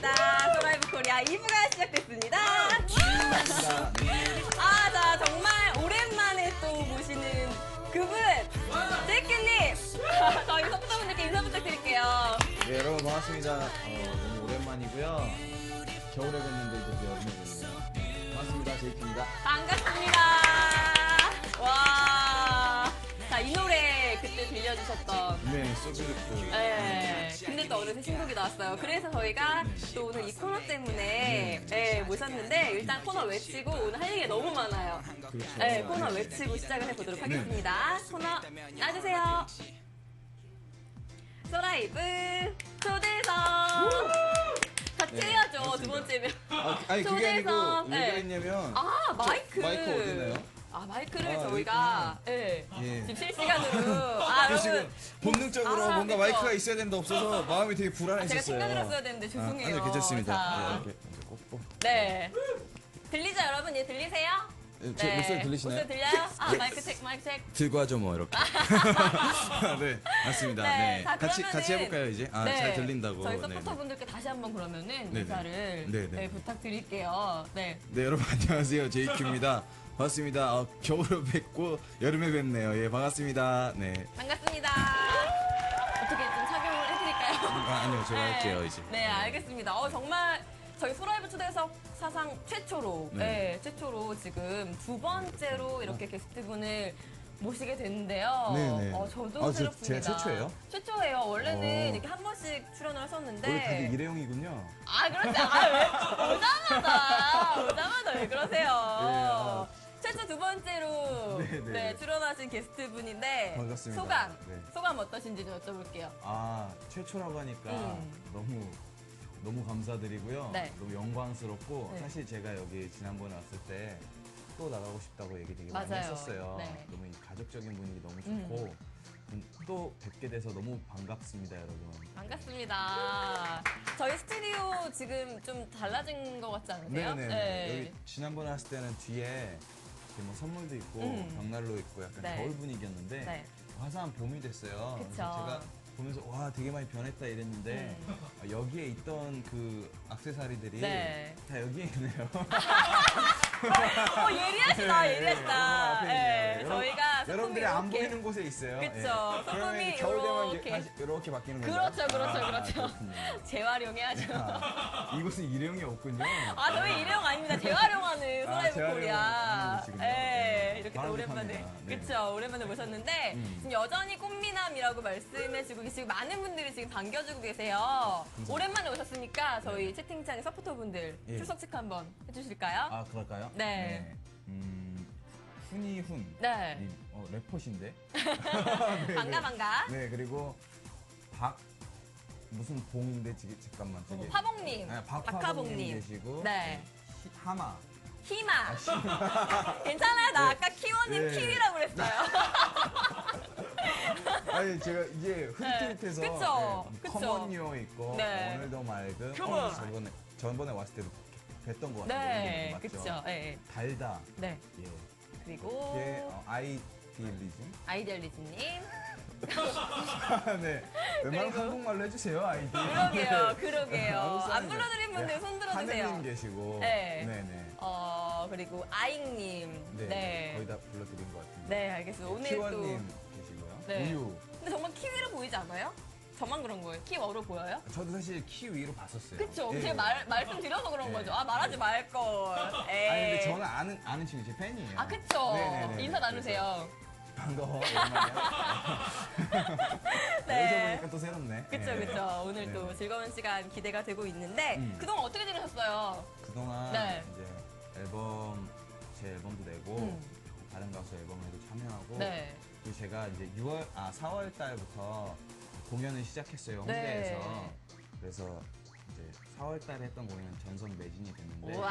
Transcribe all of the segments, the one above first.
반갑습니다. 소라이브 코리아 2부가 시작됐습니다. 아, 자, 정말 오랜만에 또 모시는 그분, 제이크님. 저희 선수분들께 인사 부탁드릴게요. 네, 여러분 반갑습니다. 어, 너무 오랜만이고요. 겨울에 뵀는데 이제 여름에 뵀네요. 네, 반갑습니다. 제이크입니다. 반갑습니다. 와. 자, 이 노래 그때 들려주셨던. 네, 소주그 네. 근데 또 어느새 신곡이 나왔어요. 그래서 저희가 또 오늘 이 코너 때문에 네, 모셨는데 일단 코너 외치고 오늘 할 얘기가 너무 많아요. 그렇죠. 네, 코너 외치고 시작을 해보도록 하겠습니다. 코너 놔주세요. 소라이브 초대석. 같이 네, 해야죠. 두. 번째면. 아, 아니 그게 아니고 초대석. 왜 네. 그랬냐면 아, 마이크. 마이크 어디 있나요? 아, 마이크를 아, 저희가 예. 예. 지금 실시간으로 아, 여러분 본능적으로 아, 뭔가 그쵸. 마이크가 있어야 되는데 없어서 마음이 되게 불안했었어요. 제가 챙겨드렸어야 되는데 죄송해요. 아, 아니요, 괜찮습니다. 자, 네, 이렇게 이제 꽂고. 네. 들리죠, 여러분? 예, 들리세요? 네, 제 목소리 들리시나요? 목소리 들려요? 아, 마이크 체크, 마이크 체크. 들고 하죠 뭐 이렇게. 네, 맞습니다. 네, 네, 자, 같이 그러면은- 같이 해볼까요 이제? 아, 네. 잘 들린다고. 저희 네, 네. 서포터분들께 다시 한번 그러면은. 인사를 네네. 네, 부탁드릴게요. 네. 네 여러분 안녕하세요 제이큐입니다 반갑습니다 어, 겨울에 뵙고 여름에 뵙네요 예 반갑습니다 네 반갑습니다. 어떻게 좀 착용을 해드릴까요? 아, 아니요 제가 할게요 이제 네, 알겠습니다. 어, 정말 저희 소라이브 초대석 사상 최초로, 네. 네. 최초로 지금 두 번째로 이렇게 게스트분을 모시게 됐는데요. 네네. 어, 저도 아, 저- 새롭습니다. 제 가 최초예요? 최초예요. 원래는 어. 이렇게 한 번씩 출연을 하셨는데. 원래 다들 일회용이군요 아, 그렇지. 아, 왜? 오자마자. 오자마자 왜 그러세요? 아. 최초 두 번째로 네, 네. 네, 출연하신 게스트분인데 반갑습니다. 소감, 네. 소감 어떠신지 좀 여쭤볼게요. 아 최초라고 하니까 음. 너무 너무 감사드리고요 네. 너무 영광스럽고 네. 사실 제가 여기 지난번에 왔을 때 또 나가고 싶다고 얘기 되게 많이 맞아요. 했었어요 네. 너무 이 가족적인 분위기 너무 음. 좋고 음, 또 뵙게 돼서 너무 반갑습니다 여러분 반갑습니다. 저희 스튜디오 지금 좀 달라진 것 같지 않으세요? 네네. 네. 여기 지난번에 왔을 때는 뒤에 이렇게 뭐 선물도 있고 음. 벽난로 있고 약간 네. 겨울 분위기였는데 네. 화사한 봄이 됐어요. 그쵸. 그래서 제가 보면서 와 되게 많이 변했다 이랬는데 음. 어, 여기에 있던 그 악세사리들이 네. 다 여기에 있네요. 어, 예리하시다, 네, 예리하시다. 앞에 네, 있네요. 저희가 여러분들이 안 이렇게- 보이는 곳에 있어요. 그쵸. 예. 소품이 겨울 되면 이렇게. 다시 이렇게 바뀌는 거죠. 그렇죠, 그렇죠, 그렇죠. 그렇군요. 재활용해야죠. 아, 이곳은 일회용이 없군요. 아, 저희 일회용 아닙니다. 재활용하는 아, 소라이브 재활용 코리아. 하는 곳이군요. 네, 네. 이렇게 또. 오랜만에. 네. 그쵸, 오랜만에 모셨는데, 음. 지금 여전히 꽃미남이라고 말씀해주고 계시고, 많은 분들이 지금 반겨주고 계세요. 오랜만에 오셨으니까, 저희 채팅창에 서포터분들 예. 출석 체크 한번 해주실까요? 아 그럴까요? 네. 음, 훈이훈. 네. 이, 어, 래퍼신데. 네, 반가, 네. 반가. 네 그리고 박 무슨 봉인데 지금 잠깐만 저기. 화봉님, 네, 박화봉님 박화봉님. 계시고. 네. 히- 하마. 희마. 괜찮아요. 나 아까 키워님 네. 키위라고 그랬어요. 아니 제가 이게 흐릿흐릿해서 네, 그쵸, 네, 그쵸. 커먼요 있고 네. 오늘도 맑은 커먼. 어, 저번에 전번에 왔을 때도 뵀던 것 같아요. 네, 맞죠? 그쵸. 네. 달다. 네. 예. 그리고 이게 어, 아이 디얼리즘. 아이디얼리즈님. 네. 웬만하면 그리고- 한국말로 해주세요 아이디. 그러게요, 그러게요. 한국 안. 불러드린 분들 네, 손 들어주세요. 계시고. 네. 네네. 어, 그리고 아잉님. 네. 네. 거의 다 불러드린 것 같은데. 네, 알겠습니다. 오늘 또. 키원님 계시고요. 네. 우유. 근데 정말 키위로 보이지 않아요? 저만 그런 거예요. 키워로 보여요? 저도 사실 키 위로 봤었어요. 그쵸. 예. 제가 말, 말씀드려서 그런 네. 거죠. 아, 말하지 말걸. 에이. 아니 근데 저는 아는 아는 친구 제 팬이에요. 아, 그쵸. 네네네. 인사 나누세요. 반가워. 오랜만이야. 네. 여기서 보니까 또 새롭네. 그쵸, 네. 그쵸. 오늘 네. 또 즐거운 시간 기대가 되고 있는데, 음. 그동안 어떻게 지내셨어요? 그동안 네. 이제 앨범 제 앨범도 내고 음. 다른 가수 앨범에도 참여하고 네. 그리고 제가 이제 6월 아 4월 달부터 공연을 시작했어요 네. 홍대에서 그래서 이제 4월 달에 했던 공연은 전선 매진이 됐는데 와.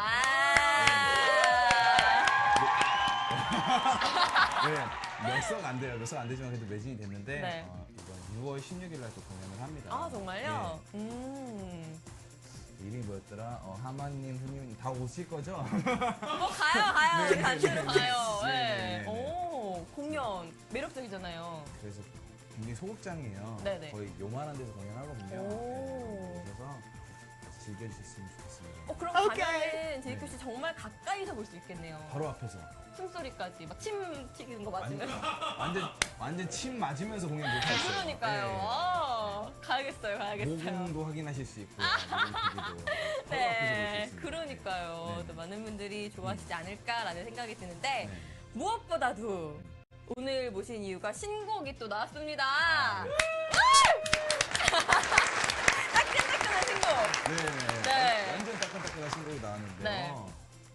네, 몇석 안 돼요. 몇 석 안 되지만 그래도 매진이 됐는데 네. 어, 이번 6월 16일 날 또 공연을 합니다. 아, 정말요? 네. 음. 이름이 뭐였더라? 어, 하마님, 훈님 다 오실 거죠? 어, 가요, 가요. 네, 네, 네. 가요. 네, 네. 네, 네, 네. 오, 공연. 매력적이잖아요. 그래서 굉장히 소극장이에요. 네네. 거의 요만한 데서 공연하거든요. 오. 네, 그래서 즐겨주셨으면 좋겠습니다. 어, 그럼 오케이. 가면은 제이크 씨 정말 가까이서 볼 수 있겠네요. 바로 앞에서 숨소리까지 막 침 튀기는 거 맞으면. 완전 완전 침 맞으면서 공연 못 했어요. 그러니까요. 아, 가야겠어요, 가야겠어요. 모공도 확인하실 수 있고요. 모공 크기도 바로 앞에서 볼 수 네, 있습니다. 그러니까요. 네. 또 많은 분들이 좋아하시지 않을까라는 생각이 드는데 네. 무엇보다도 오늘 모신 이유가 신곡이 또 나왔습니다. 아. 따끈따끈한 신곡. 네, 네. 완전 따끈따끈한 신곡이 나왔는데요. 네.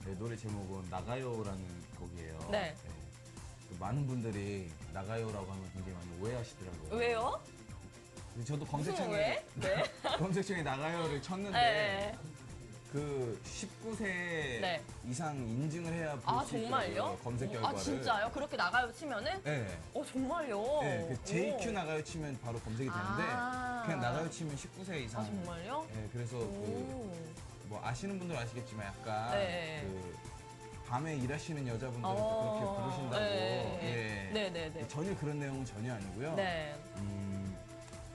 네, 노래 제목은 나가요라는 곡이에요. 네. 그 많은 분들이 나가요라고 하면 굉장히 많이 오해하시더라고요. 왜요? 근데 저도 무슨 검색창에 왜? 네. 검색창에 나가요를 쳤는데 네. 그 19세 네. 이상 인증을 해야 볼수 아. 정말요? 검색 결과를. 아 진짜요? 그렇게 나가요 치면은? 네. 어 정말요? 네, 그 JQ 오. 나가요 치면 바로 검색이 되는데 아. 그냥 나가요 치면 19세 이상. 아 정말요? 네, 그래서 그뭐 오. 아시는 분들 은 아시겠지만 약간 네. 그 밤에 일하시는 여자분들 어. 그렇게 부르신다고. 네. 예. 네 네 네. 전혀 그런 내용은 전혀 아니고요. 네. 음,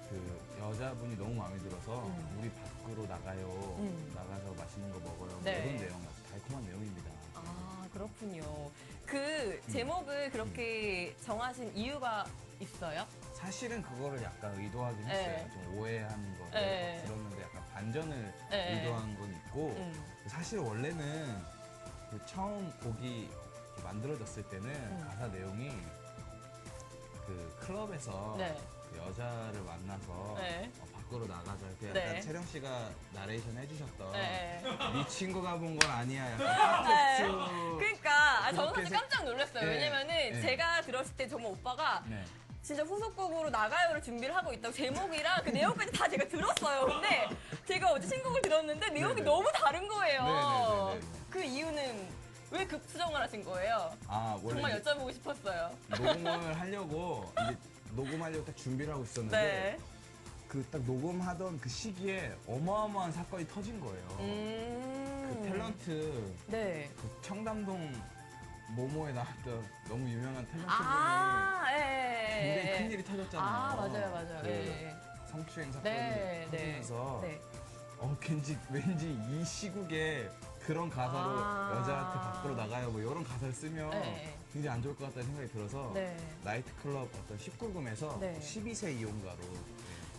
그 여자분이 너무 마음에 들어서 음. 우리 밖으로 나가요. 음. 나가서 맛있는 거 먹어요. 뭐 네. 이런 내용 아주 달콤한 내용입니다. 아 그렇군요. 그 제목을 그렇게 정하신 이유가 있어요? 사실은 그거를 약간 의도하긴 네. 했어요. 좀 오해하는 거를 네. 들었는데 약간 반전을 네. 의도한 건 있고 음. 사실 원래는 그 처음 곡이 만들어졌을 때는 음. 가사 내용이 그 클럽에서 네. 그 여자를 만나서 네. 어, 밖으로 나가자 이렇게 네. 약간 채령 씨가 나레이션 해주셨던 네. 네 친구가 본 건 아니야 약간 콘텐츠 그러니까 아, 저는 사실 생- 깜짝 놀랐어요. 네. 왜냐면은 네. 제가 들었을 때 정말 오빠가 네. 진짜 후속곡으로 나가요를 준비를 하고 있다고 제목이랑 그 내용까지 다 제가 들었어요. 근데 제가 어제 신곡을 들었는데 내용이 네 네. 너무 다른 거예요. 네 네 네네. 그 이유는 왜 급수정을 하신 거예요? 아 원래 정말 여쭤보고 싶었어요. 녹음을 하려고 이제 녹음하려고 딱 준비를 하고 있었는데 네. 그 딱 녹음하던 그 시기에 어마어마한 사건이 터진 거예요. 음. 그 탤런트 네. 그 청담동 모모에 나왔던 너무 유명한 탤런트 분이 아, 예. 굉장히 큰 일이 터졌잖아요. 아, 맞아요, 맞아요. 그 예. 성추행 사건이 네, 네. 터지면서 네. 어 왠지 왠지 이 시국에 그런 가사로 아. 여자한테 밖으로 나가요 뭐 이런 가사를 쓰면 네. 굉장히 안 좋을 것 같다는 생각이 들어서 네. 나이트클럽 어떤 19금에서 네. 12세 이용가로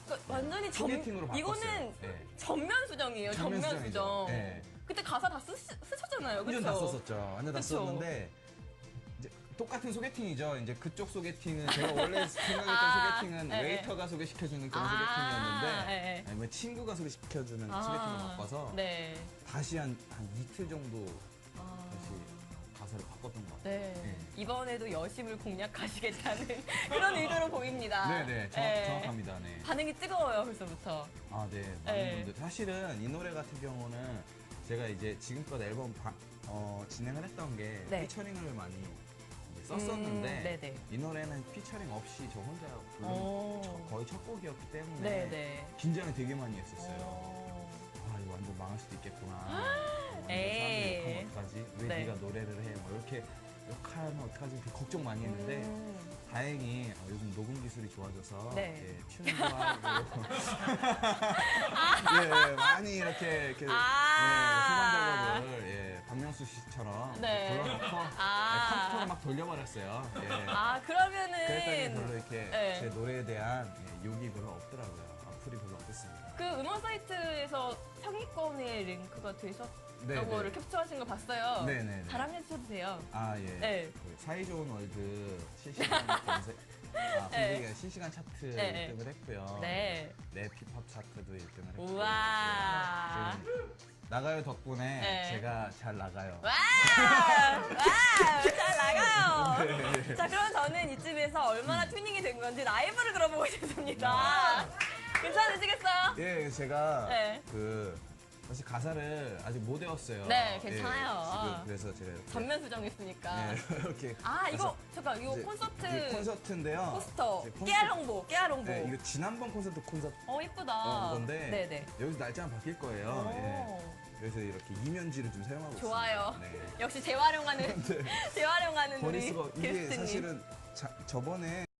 그 완전히 전, 소개팅으로 바꿨어요. 이거는 네. 전면 수정이에요. 전면. 수정. 네. 그때 가사 다 쓰, 쓰셨잖아요. 완전? 다 썼었죠. 완전 다 그쵸. 썼는데 똑같은 소개팅이죠. 이제 그쪽 소개팅은 제가 원래 생각했던 아, 소개팅은 네, 웨이터가 소개시켜주는 그런 아, 소개팅이었는데 네. 아니면 친구가 소개시켜주는 아, 소개팅으로 바꿔서 네. 다시 한, 한 이틀 정도 아, 다시 가사를 바꿨던 것 같아요. 네. 네. 이번에도 여심을 공략하시겠다는 그런 의도로 보입니다. 네네 정확, 네. 정확합니다. 네. 반응이 뜨거워요, 벌써부터. 아, 네. 많은 네. 분들. 사실은 이 노래 같은 경우는 제가 이제 지금껏 앨범 바- 어, 진행을 했던 게 네. 피처링을 많이 썼었는데 음, 네네. 이 노래는 피처링 없이 저 혼자 부른 오. 첫- 거의 첫 곡이었기 때문에 네네. 긴장을 되게 많이 했었어요. 어. 아 이거 완전 망할 수도 있겠구나. 완전 에이. 사람들이 욕하면 어떡하지? 왜 네. 네 가 노래를 해? 뭐 이렇게 욕하면 어떡하지? 이렇게 걱정 많이 했는데 음. 다행히 어, 요즘 녹음 기술이 좋아져서 네. 예, 튜닝도 하고 예, 예, 많이 이렇게, 이렇게 아. 예, 후반 작업을 예, 박명수 씨처럼 네. 불러놓고 아. 예, 컴퓨터로 막 돌려버렸어요. 예. 아, 그러면은. 그랬더니 별로 이렇게 네. 제 노래에 대한 예, 욕이 별로 없더라고요. 악플이 별로 없었습니다. 그 음원 사이트에서 상위권에 링크가 되셨다고 네, 네. 를 캡처하신 거 봤어요. 네, 네, 네. 자랑 해주셔도 돼요. 아 예. 네. 그 사이좋은 월드 실시간 검색, 아, 네. 검색이 실시간 차트 네, 네. 1등을 했고요. 네. 랩 힙합 차트도 1등을 했고요. 우와. 네. 좀 나가요 덕분에 네. 제가 잘 나가요. 와! 와! 잘 나가요. 네. 자, 그럼 저는 이쯤에서 얼마나 튜닝이 된 건지 라이브를 들어보고 싶습니다. 괜찮으시겠어요? 예, 제가 네. 그 사실 가사를 아직 못 외웠어요. 네, 괜찮아요. 예, 그래서 제가 이렇게 전면 수정했으니까. 예, 이렇게 아, 이거, 잠깐, 이거 콘서트 콘서트인데요. 포스터. 이제 콘서트- 깨알 홍보, 깨알 홍보. 네, 이거 지난번 콘서트 콘서트 어, 이쁘다. 어, 건데 네 네. 여기서 날짜가 바뀔 거예요. 예. 오. 그래서 이렇게 이면지를 좀 사용하고 좋아요. 있습니다. 네. 역시 재활용하는, 재활용하는 버릴 우리 수가 이게 게스트님. 사실은 자, 저번에